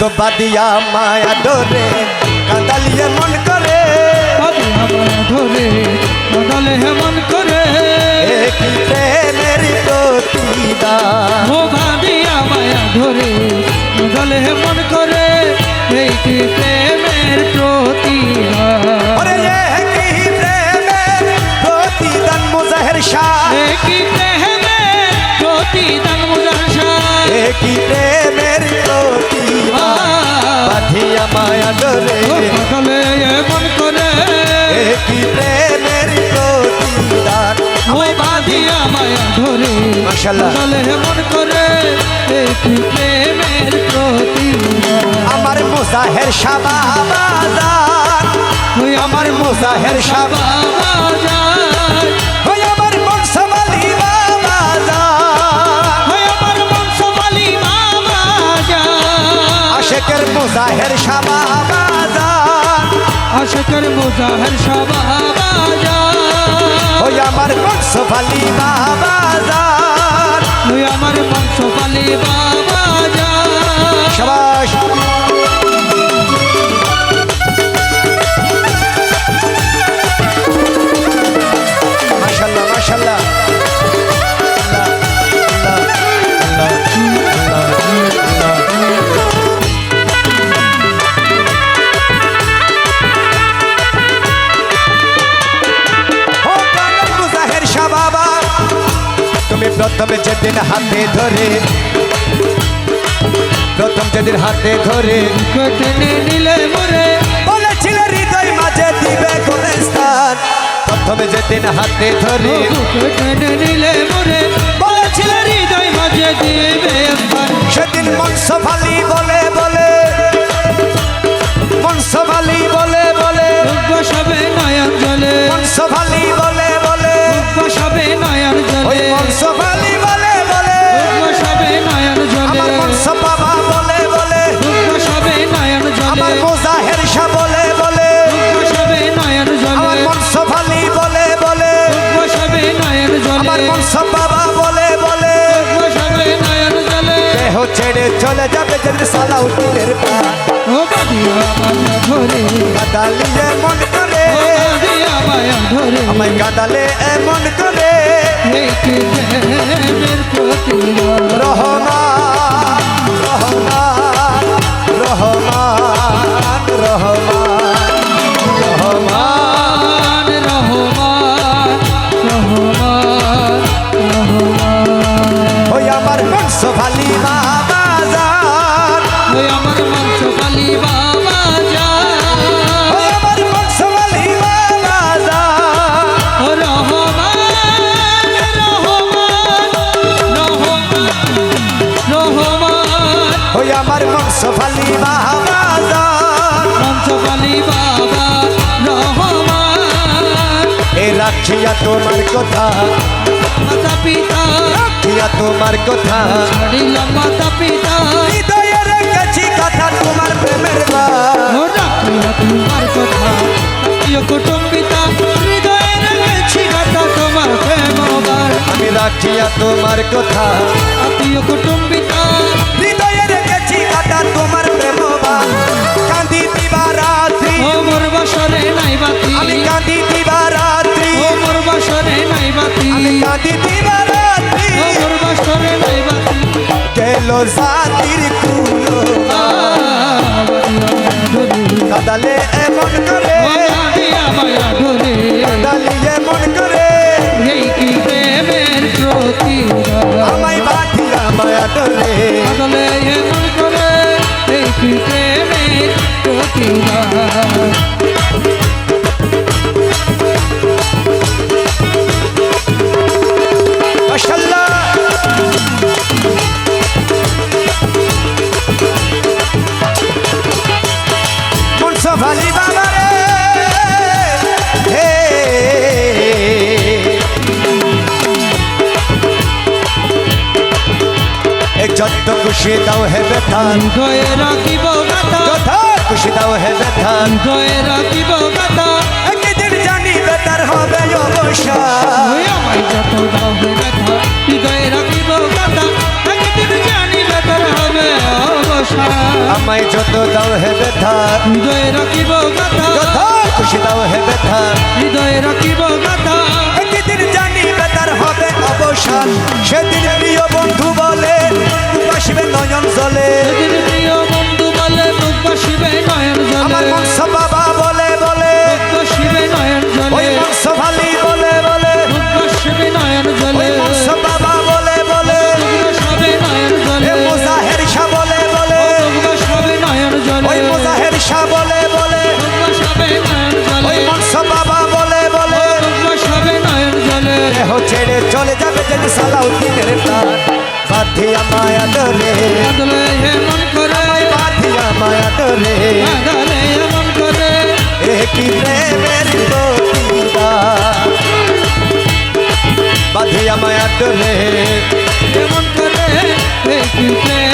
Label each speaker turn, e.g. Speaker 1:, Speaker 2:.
Speaker 1: তো বাদিয়া মায়া ধরে কাঁদালিয়ে মন করে।
Speaker 2: বাদিয়া মায়া ধরে কাঁদালে হে মন করে।
Speaker 1: কি প্রেমের প্রতিদা
Speaker 2: ও বাদিয়া মায়া ধরে কাঁদালে হে মন করে এই কি
Speaker 1: কি প্রেমের প্রতিদান মুজাহির শাহ?
Speaker 2: কি প্রেমের প্রতিদান
Speaker 1: মুজাহির শাহ? কি প্রেম করে
Speaker 2: সকালে এমন করে
Speaker 1: কি প্রেমের প্রতিদান?
Speaker 2: ওই বাঁধিয়া মায়া ধরে। সকালে এমন করে কি প্রেমের প্রতিদান?
Speaker 1: আমার মোসাহের সাবা
Speaker 2: বাজার।
Speaker 1: আমার
Speaker 2: মোসাহের সাবা বাজার।
Speaker 1: শেখের মোজাহের শামা
Speaker 2: আশকের মোজাহের
Speaker 1: সবাই আমার
Speaker 2: ফালি বাবা
Speaker 1: আমার কংস ফালি বাবা প্রথমে যেদিন হাতে ধরে প্রথম যেদিন হাতে ধরে
Speaker 2: নিলে মরে।
Speaker 1: বলেছিল হৃদয় মাঝে দিবে কোনে স্থান। প্রথমে যেদিন হাতে ধরে
Speaker 2: নিলে মরে। বলেছিল
Speaker 1: मेरे चल जब जल साला
Speaker 2: उठी देर पा। ओ बदिया मन
Speaker 1: धोरे। गदली ए मन करे।
Speaker 2: बदिया मन धोरे। हम गदले
Speaker 1: ए मन करे। नेक जे
Speaker 2: मेरे को तिंगा रहना
Speaker 1: सोफा রাখিয়া তোমার কথা।
Speaker 2: মাতা পিতা
Speaker 1: রাখিয়া তোমার কথা।
Speaker 2: ছাড়িলাম মাতা পিতা।
Speaker 1: হৃদয়ে রেখেছি কথা তোমার প্রেমের
Speaker 2: রাখিয়া তোমার কথা। প্রিয় কুটুম্বিতা হৃদয়ে রেখেছি কথা তোমার প্রেমবার
Speaker 1: আমি রাখিয়া তোমার কথা।
Speaker 2: প্রিয় কুটুম্বিতা
Speaker 1: হৃদয়ে রেখেছি কথা তোমার প্রেম গান কাঁদি দিবা রাত্রি।
Speaker 2: মোর বসরে নাই বাতি।
Speaker 1: আমি কাঁদি জাতির কুলো। কাদালে এমন করে
Speaker 2: মায়া মায়া ধরে
Speaker 1: খুশি দাও হে ব্যথান
Speaker 2: গয়ে রাখিব
Speaker 1: কথা খুশি দাও হে ব্যথান
Speaker 2: গয়ে রাখিব কথা
Speaker 1: একদিন জানি বেতার হবে
Speaker 2: অবসান আমায় যত দাও হে ব্যথা গয়ে রাখিব কথা একদিন জানি বেতার হবে অবসান
Speaker 1: আমায় যত দাও হে ব্যথা।
Speaker 2: গয়ে রাখিব কথা
Speaker 1: কথা খুশি দাও হে ব্যথা।
Speaker 2: হৃদয়ে রাখিব কথা
Speaker 1: একদিন জানি বেতার হবে অবসান সেদিন প্রিয় বন্ধু বলে
Speaker 2: जग साला उठी
Speaker 1: मेरे तार बाथिया माया डोले डोले
Speaker 2: माया डोले डोले माया डोले
Speaker 1: मन करे एक
Speaker 2: प्रेम।